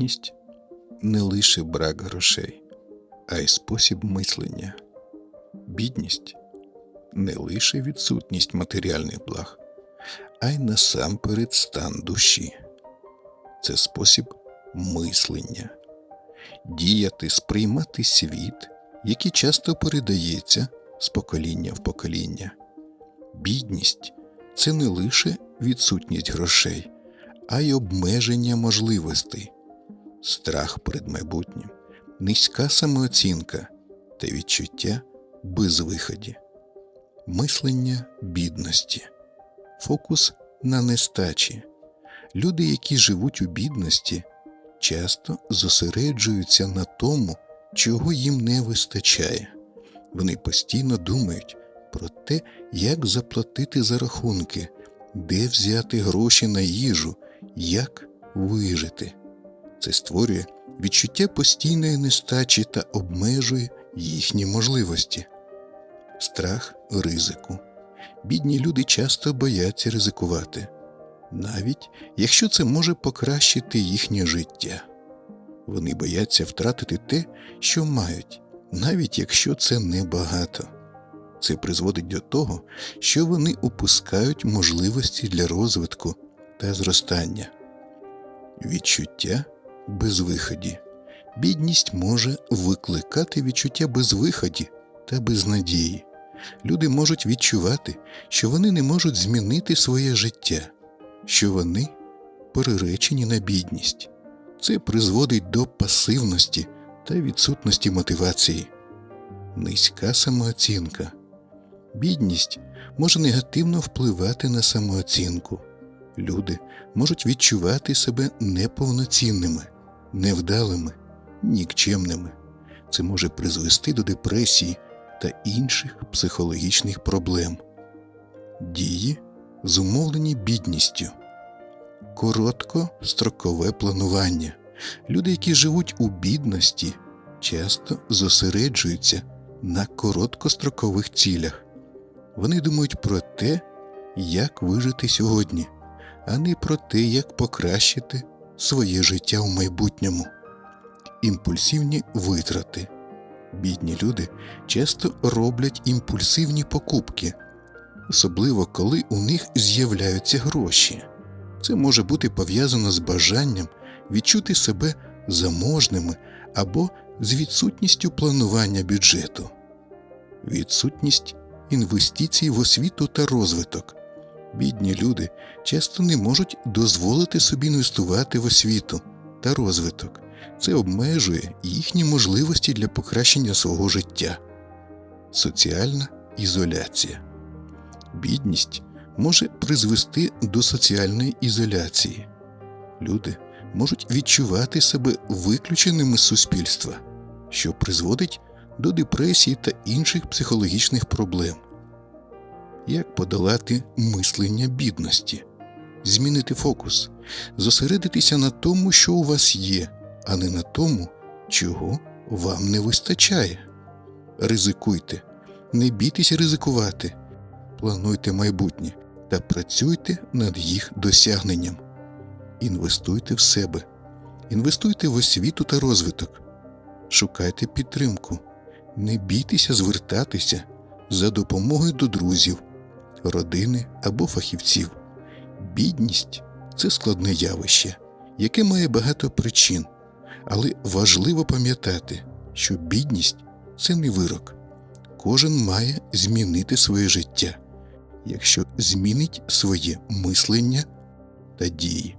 Бідність не лише брак грошей, а й спосіб мислення. Бідність не лише відсутність матеріальних благ, а й насамперед стан душі. Це спосіб мислення, діяти, сприймати світ, який часто передається з покоління в покоління. Бідність це не лише відсутність грошей, а й обмеження можливостей, страх перед майбутнім, низька самооцінка та відчуття безвиході, мислення бідності, фокус на нестачі. Люди, які живуть у бідності, часто зосереджуються на тому, чого їм не вистачає. Вони постійно думають про те, як заплатити за рахунки, де взяти гроші на їжу, як вижити. Це створює відчуття постійної нестачі та обмежує їхні можливості. Страх ризику. Бідні люди часто бояться ризикувати, навіть якщо це може покращити їхнє життя. Вони бояться втратити те, що мають, навіть якщо це небагато. Це призводить до того, що вони упускають можливості для розвитку та зростання. Відчуття безвиході. Бідність може викликати відчуття безвиході та безнадії. Люди можуть відчувати, що вони не можуть змінити своє життя, що вони переречені на бідність. Це призводить до пасивності та відсутності мотивації, низька самооцінка. Бідність може негативно впливати на самооцінку. Люди можуть відчувати себе неповноцінними, невдалими, нікчемними. Це може призвести до депресії та інших психологічних проблем. Дії, зумовлені бідністю, короткострокове планування. Люди, які живуть у бідності, часто зосереджуються на короткострокових цілях. Вони думають про те, як вижити сьогодні, а не про те, як покращити своє життя у майбутньому. Імпульсивні витрати. Бідні люди часто роблять імпульсивні покупки, особливо коли у них з'являються гроші. Це може бути пов'язано з бажанням відчути себе заможними або з відсутністю планування бюджету, відсутність інвестицій в освіту та розвиток. Бідні люди часто не можуть дозволити собі інвестувати в освіту та розвиток. Це обмежує їхні можливості для покращення свого життя. Соціальна ізоляція. Бідність може призвести до соціальної ізоляції. Люди можуть відчувати себе виключеними з суспільства, що призводить до депресії та інших психологічних проблем. Як подолати мислення бідності, змінити фокус, зосередитися на тому, що у вас є, а не на тому, чого вам не вистачає. Ризикуйте, не бійтеся ризикувати, плануйте майбутнє та працюйте над їх досягненням. Інвестуйте в себе, інвестуйте в освіту та розвиток, шукайте підтримку, не бійтеся звертатися за допомогою до друзів, родини або фахівців. Бідність це складне явище, яке має багато причин, але важливо пам'ятати, що бідність це не вирок. Кожен має змінити своє життя, якщо змінить своє мислення та дії.